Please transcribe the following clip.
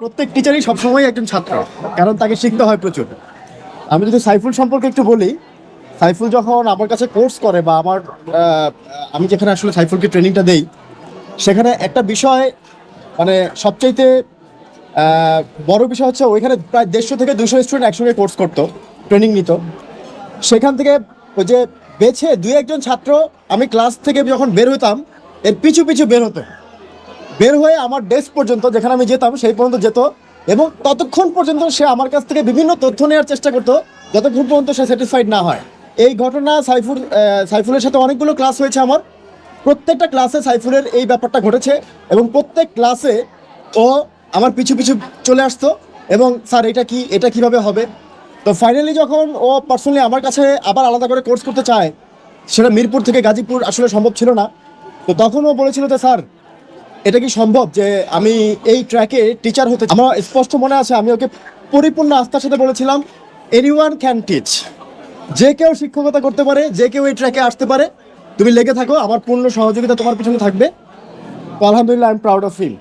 প্রত্যেক টিচারই সবসময় একজন ছাত্র, কারণ তাকে শিখতে হয় প্রচুর। আমি যদি সাইফুল সম্পর্কে একটু বলি, সাইফুল যখন আমার কাছে কোর্স করে বা আমার আমি যেখানে আসলে সাইফুলকে ট্রেনিংটা দেই, সেখানে একটা বিষয় মানে সবচাইতে বড় বিষয় হচ্ছে ওইখানে প্রায় দেড়শো থেকে দুশো স্টুডেন্ট একসঙ্গে কোর্স করতো ট্রেনিং নিত। সেখান থেকে ওই যে বেছে দুই একজন ছাত্র আমি ক্লাস থেকে যখন বের হতাম এর পিছু পিছু বের হতো বের হয়ে আমার ডেস্ক পর্যন্ত যেখানে আমি যেতাম, সেই পর্যন্ত যেত এবং ততক্ষণ পর্যন্ত সে আমার কাছ থেকে বিভিন্ন তথ্য নেওয়ার চেষ্টা করতো যতক্ষণ পর্যন্ত সে স্যাটিসফাইড না হয়। এই ঘটনা সাইফুল সাইফুলের সাথে অনেকগুলো ক্লাস হয়েছে আমার। প্রত্যেকটা ক্লাসে সাইফুলের এই ব্যাপারটা ঘটেছে এবং প্রত্যেক ক্লাসে ও আমার পিছু পিছু চলে আসতো এবং, স্যার, এটা কি, এটা কীভাবে হবে? তো ফাইনালি যখন ও পার্সোনালি আমার কাছে আবার আলাদা করে কোর্স করতে চায়, সেটা মিরপুর থেকে গাজীপুর আসলে সম্ভব ছিল না। তো তখন ও বলেছিল যে, স্যার এটা কি সম্ভব যে আমি এই ট্র্যাকে টিচার হতে আমার স্পষ্ট মনে আছে, আমি ওকে পরিপূর্ণ আস্থার সাথে বলেছিলাম এনিওয়ান ক্যান টিচ যে কেউ শিক্ষকতা করতে পারে, যে কেউ এই ট্র্যাকে আসতে পারে, তুমি লেগে থাকো, আমার পূর্ণ সহযোগিতা তোমার পিছনে থাকবে। আলহামদুলিল্লাহ I am proud of feel